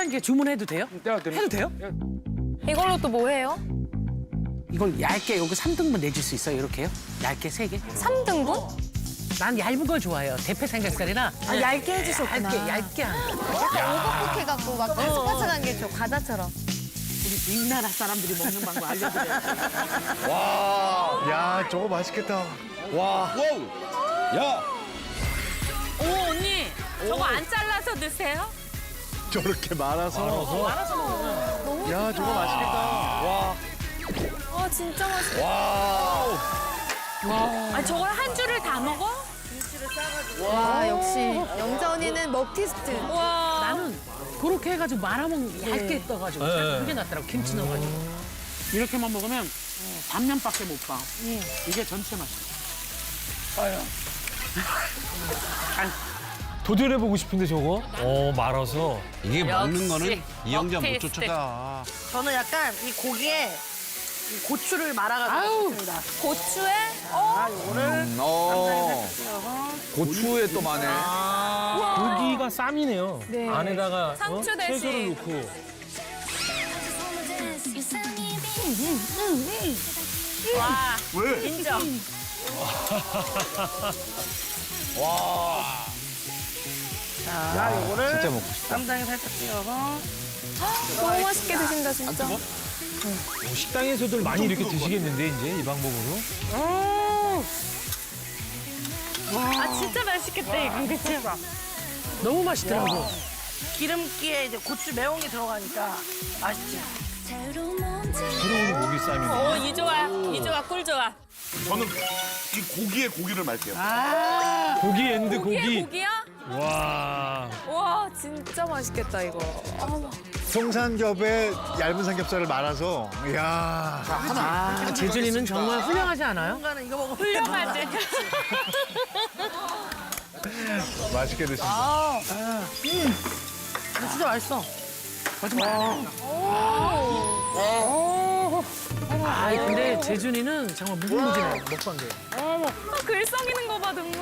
사장님께 주문해도 돼요? 네, 됩니다. 해도 돼요? 이걸로 또 뭐 해요? 이걸 얇게 여기 3등분 내줄 수 있어요? 이렇게요? 얇게 세개 삼등분 난 얇은 걸 좋아해요. 대패 삼겹살이나 아, 얇게 해주셨구나. 얇게 얇게 하는 거. 약간 오버쿡 해갖고 막 파스파스한 게좀 과자처럼. 우리 빅나라 사람들이 먹는 방법 알려드려요. 야, 저거 맛있겠다. 와. 야, 오 언니 저거 안 잘라서 드세요? 저렇게 말아서. 말아서 먹으면 너무 야, 저거 맛있겠다. 와. 와, 진짜 맛있어. 와. 아 저걸 한 줄을 다 먹어? 와, 역시 영자 언니는 먹티스트. 와 나는 그렇게 해가지고 말아먹는 게 얇게 떠가지고 그게 낫더라고 김치 넣어가지고 이렇게만 먹으면 단면밖에 못 봐. 이게 전체 맛이야. 아유. 아유. 도전해 보고 싶은데 저거? 어 말아서. 이게 먹는 거는 이영자 못 먹테이스트. 쫓아다. 저는 약간 이 고기에 이 고추를 말아가지고 아우. 먹습니다. 고추에? 아, 요거를 어. 고추에 또 마네. 고기가 쌈이네요. 네. 안에다가 상추 어? 대신. 채소를 넣고. 와 인정. 자, 요거를 진짜 먹고 싶다. 쌈장에 살짝 찍어서 너무 맛있게 드신다, 진짜. 어, 식당에서들 많이 이렇게 드시겠는데 이제 이 방법으로? 아 진짜 맛있겠다 이거 그치? 너무 맛있더라고. 기름기에 이제 고추 매운 게 들어가니까 맛있지. 들어오는 고기 쌈이네. 오 이조아 이조아 꿀 좋아. 저는 이 고기에 고기를 말게요. 고기 앤드 고기. 고기야? 와. 와, 진짜 맛있겠다, 이거. 아, 송산겹에 얇은 삼겹살을 말아서. 이야. 아, 재준이는 정말 훌륭하지 않아요? 훌륭하지. 맛있게 드신다. 진짜 맛있어. 아, 근데 재준이는 정말 무궁무진해요, 먹방계. 아, 글 썩이는 거 봐 눈물.